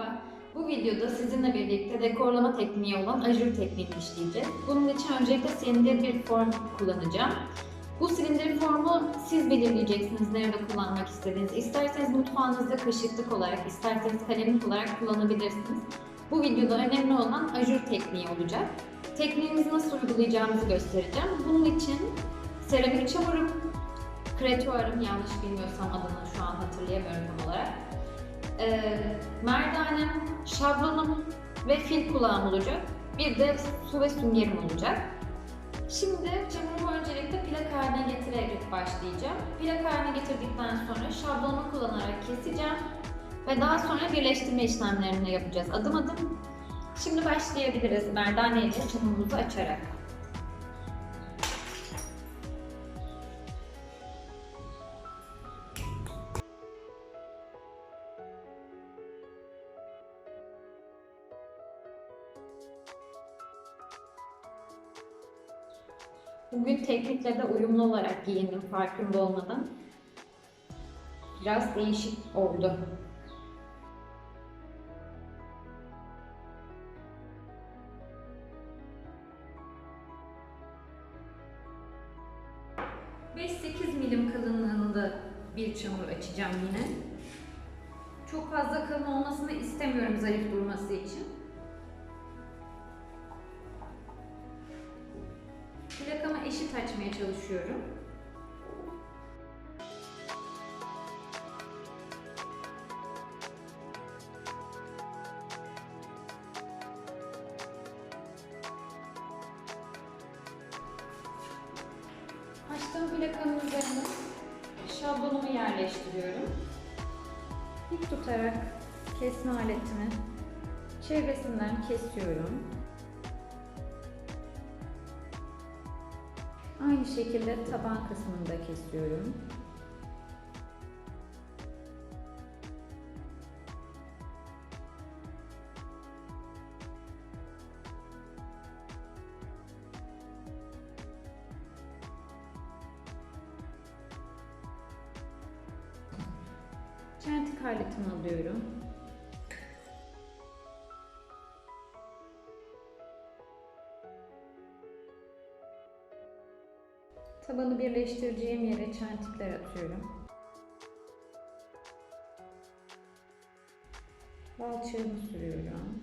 Merhaba. Bu videoda sizinle birlikte dekorlama tekniği olan ajur tekniğini işleyeceğiz. Bunun için öncelikle silindir bir form kullanacağım. Bu silindir formu siz belirleyeceksiniz nerede kullanmak istediğinizi. İsterseniz mutfağınızda kaşıklık olarak, isterseniz kalemlik olarak kullanabilirsiniz. Bu videoda önemli olan ajur tekniği olacak. Tekniğimizi nasıl uygulayacağımızı göstereceğim. Bunun için seramik çamurum, kretuarım yanlış bilmiyorsam adını şu an hatırlayamıyorum tam olarak. Ee, merdanem, şablonum ve fil kulağım olacak. Bir de su ve süngerim olacak. Şimdi çamurumu öncelikle plak haline getirerek başlayacağım. Plak haline getirdikten sonra şablonumu kullanarak keseceğim. Ve daha sonra birleştirme işlemlerini yapacağız adım adım. Şimdi başlayabiliriz merdane ile çamurumuzu açarak. Bugün teknikle de uyumlu olarak giyindim farkında olmadan. Biraz değişik oldu. Beş 8 milim kalınlığında bir çamur açacağım yine. Çok fazla kalın olmasını istemiyorum zarif durması için. Çalışıyorum. Açtığım plakanın üzerine şablonumu yerleştiriyorum. Dik tutarak kesme aletimi çevresinden kesiyorum. Aynı şekilde taban kısmını da kesiyorum. Çentik aletimi alıyorum. Tabanı birleştireceğim yere çentikler atıyorum. Balçığımı sürüyorum.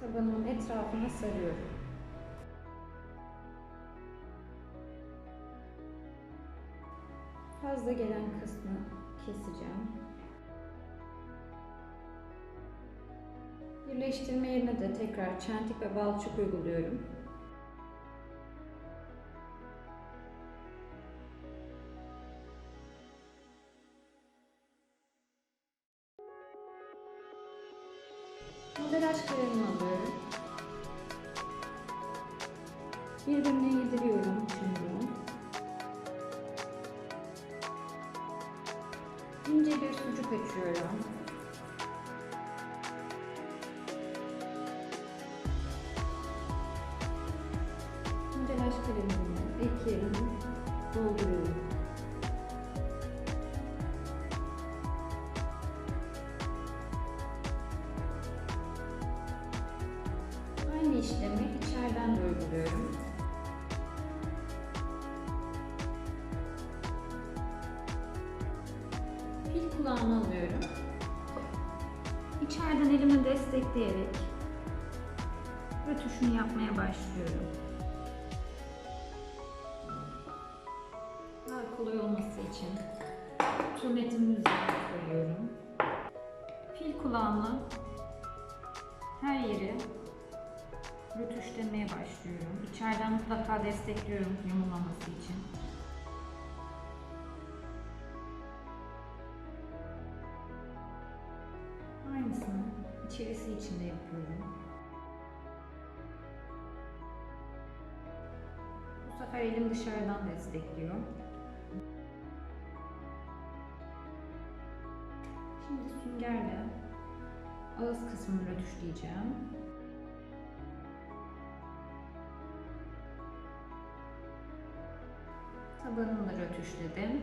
Tabanımın etrafına sarıyorum. Fazla gelen kısmı keseceğim. Birleştirme yerine de tekrar çentik ve balçık uyguluyorum. Modelaj kalemimi alıyorum. Birbirine yediriyorum çamuru. İnce bir sucuk açıyorum. İçeriden elimi destekleyerek rötuşunu yapmaya başlıyorum. Daha kolay olması için turnetimin üzerine koyuyorum. Fil kulağını her yeri rötuşlamaya başlıyorum. İçeriden mutlaka destekliyorum yumulmaması için. çevisi içinde yapıyorum. Bu sefer elim dışarıdan destekliyor. Şimdi süngerle ağız kısmını rötuşlayacağım. Tabanını da rötuşladım.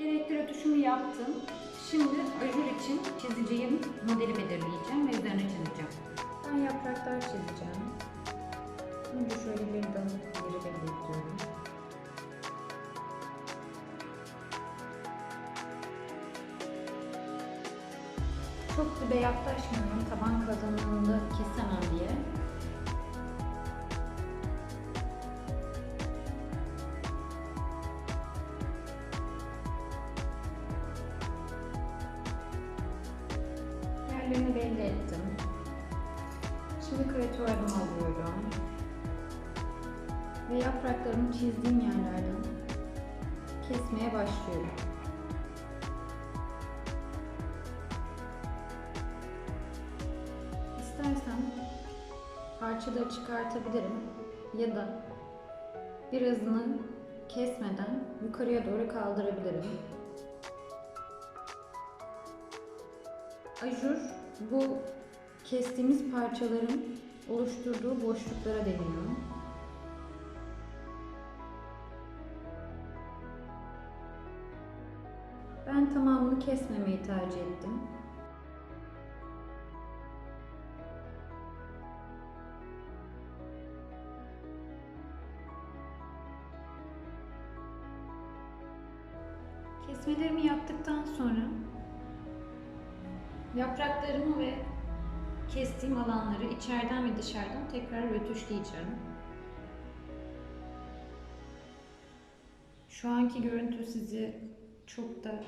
Gerekli rötuşumu yaptım. Şimdi ajur için çizeceğim modeli belirleyeceğim ve üzerine çizeceğim. Ben yapraklar çizeceğim. Önce şöyle bir dal yeri belirliyorum. Çok dibe yaklaşmıyorum taban kalınlığında kesemem diye. Yerlerini belli ettim. Şimdi kreatörümü alıyorum. Ve yapraklarımı çizdiğim yerlerden kesmeye başlıyorum. İstersen parçaları çıkartabilirim ya da birazını kesmeden yukarıya doğru kaldırabilirim. Ajur bu kestiğimiz parçaların oluşturduğu boşluklara deniyor. Ben tamamını kesmemeyi tercih ettim. Kesmelerimi yaptıktan sonra yapraklarımı ve kestiğim alanları içeriden ve dışarıdan tekrar rötuşlayacağım. Şu anki görüntü sizi çok da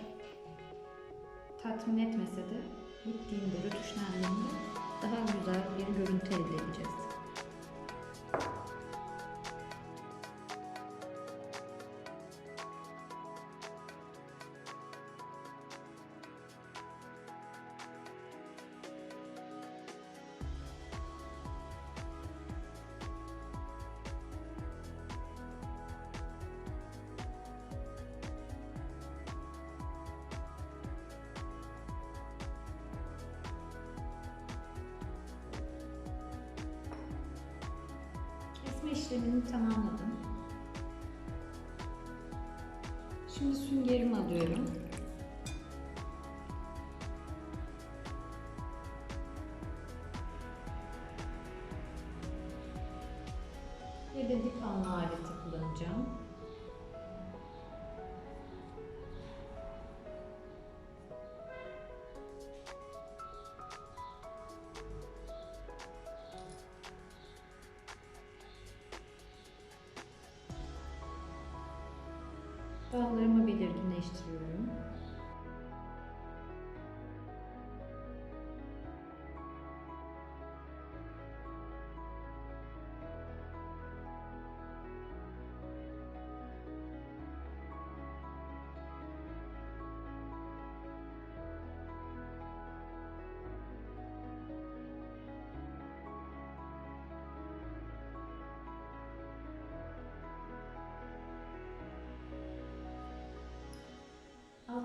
tatmin etmese de bittiğinde, rötuşlandığında daha güzel bir görüntü elde edeceğiz. İşlemini tamamladım. Şimdi süngerimi alıyorum. Ve de dip alma aleti kullanacağım. Dallarımı belirginleştiriyorum.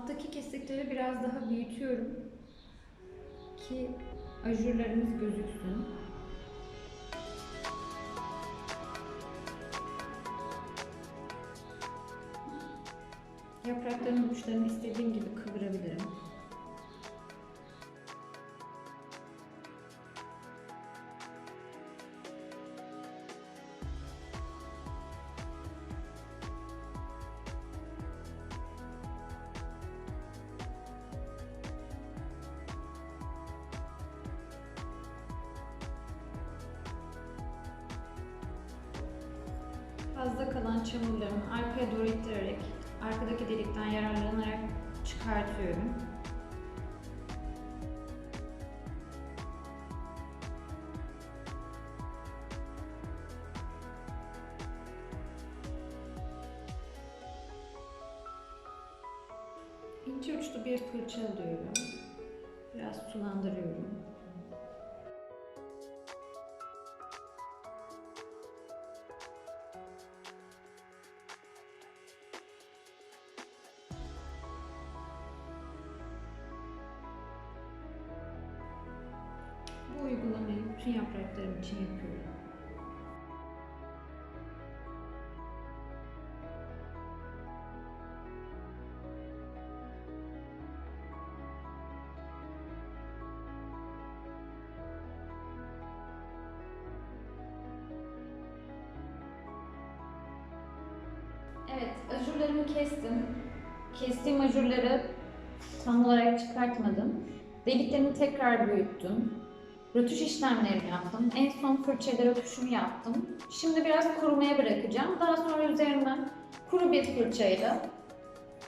Alttaki kesikleri biraz daha büyütüyorum ki ajurlarımız gözüksün. Yaprakların uçlarını istediğim gibi kıvırabilirim. Fazla kalan çamurlarımı arkaya doğru ittirerek arkadaki delikten yararlanarak çıkartıyorum. İnce uçlu bir fırça alıyorum. Biraz sulandırıyorum. çocuklarım için yapıyorum. Evet, ajurlarımı kestim. Kestiğim ajurları tam olarak çıkartmadım. Deliklerini tekrar büyüttüm. Rötuş işlemlerini yaptım. En son fırçayla rötuşumu yaptım. Şimdi biraz kurumaya bırakacağım. Daha sonra üzerine kuru bir fırçayla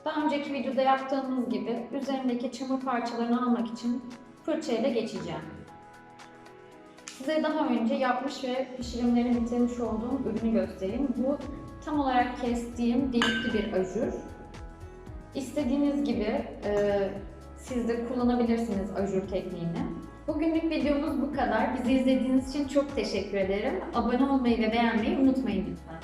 daha önceki videoda yaptığımız gibi üzerindeki çamur parçalarını almak için fırçayla geçeceğim. Size daha önce yapmış ve pişirimlerini bitirmiş olduğum ürünü göstereyim. Bu tam olarak kestiğim delikli bir ajur. İstediğiniz gibi e, siz de kullanabilirsiniz ajur tekniğini. Bugünlük videomuz bu kadar. Bizi izlediğiniz için çok teşekkür ederim. Abone olmayı ve beğenmeyi unutmayın lütfen.